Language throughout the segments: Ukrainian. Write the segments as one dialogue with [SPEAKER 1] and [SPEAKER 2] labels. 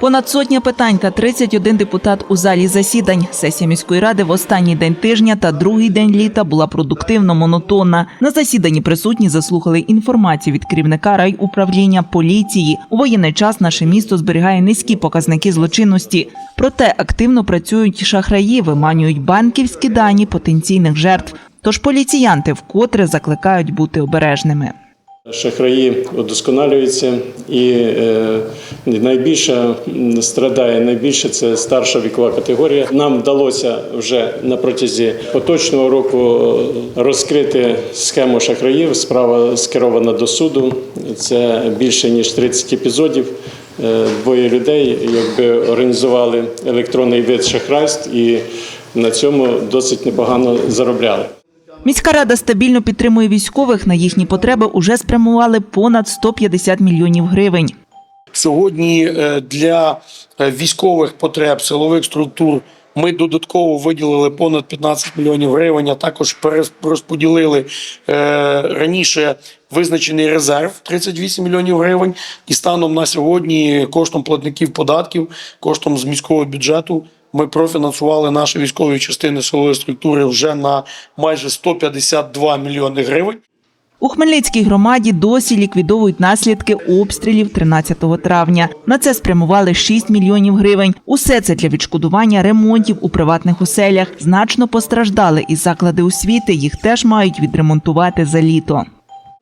[SPEAKER 1] Понад сотня питань та 31 депутат у залі засідань. Сесія міської ради в останній день тижня та другий день літа була продуктивно монотонна. На засіданні присутні заслухали інформацію від керівника райуправління поліції. У воєнний час наше місто зберігає низькі показники злочинності. Проте активно працюють шахраї, виманюють банківські дані потенційних жертв. Тож поліціянти вкотре закликають бути обережними.
[SPEAKER 2] Шахраї удосконалюються і е, найбільше страдає найбільше це старша вікова категорія. Нам вдалося вже на протязі поточного року е, розкрити схему шахраїв. Справа скерована до суду. Це більше ніж 30 епізодів. Е, Двоє людей якби організували електронний вид шахрайств і на цьому досить непогано заробляли.
[SPEAKER 1] Міська рада стабільно підтримує військових. На їхні потреби уже спрямували понад 150 мільйонів гривень.
[SPEAKER 3] Сьогодні е, для е, військових потреб силових структур ми додатково виділили понад 15 мільйонів гривень. а Також розподілили раніше визначений резерв 38 мільйонів гривень. І станом на сьогодні коштом платників податків, коштом з міського бюджету. Ми профінансували наші військові частини силової структури вже на майже 152 мільйони гривень.
[SPEAKER 1] У Хмельницькій громаді досі ліквідовують наслідки обстрілів 13 травня. На це спрямували 6 мільйонів гривень. Усе це для відшкодування ремонтів у приватних оселях. Значно постраждали і заклади освіти. Їх теж мають відремонтувати за літо.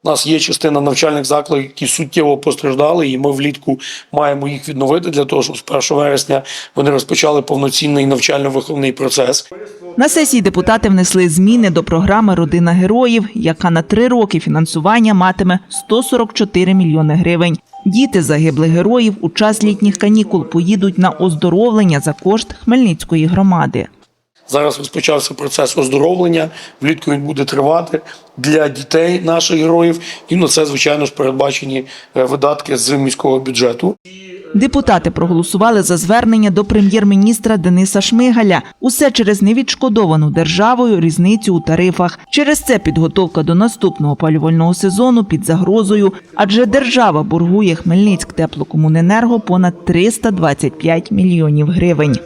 [SPEAKER 3] У нас є частина навчальних закладів, які суттєво постраждали, і ми влітку маємо їх відновити для того, щоб з 1 вересня вони розпочали повноцінний навчально-виховний процес.
[SPEAKER 1] На сесії депутати внесли зміни до програми Родина героїв, яка на три роки фінансування матиме 144 мільйони гривень. Діти загиблих героїв у час літніх канікул поїдуть на оздоровлення за кошт Хмельницької громади.
[SPEAKER 3] Зараз розпочався процес оздоровлення. Влітку він буде тривати для дітей наших героїв. І на це, звичайно ж, передбачені е, видатки з міського бюджету.
[SPEAKER 1] Депутати проголосували за звернення до прем'єр-міністра Дениса Шмигаля. Усе через невідшкодовану державою різницю у тарифах. Через це підготовка до наступного опалювального сезону під загрозою, адже держава боргує Хмельницьк теплокомуненерго понад 325 мільйонів гривень.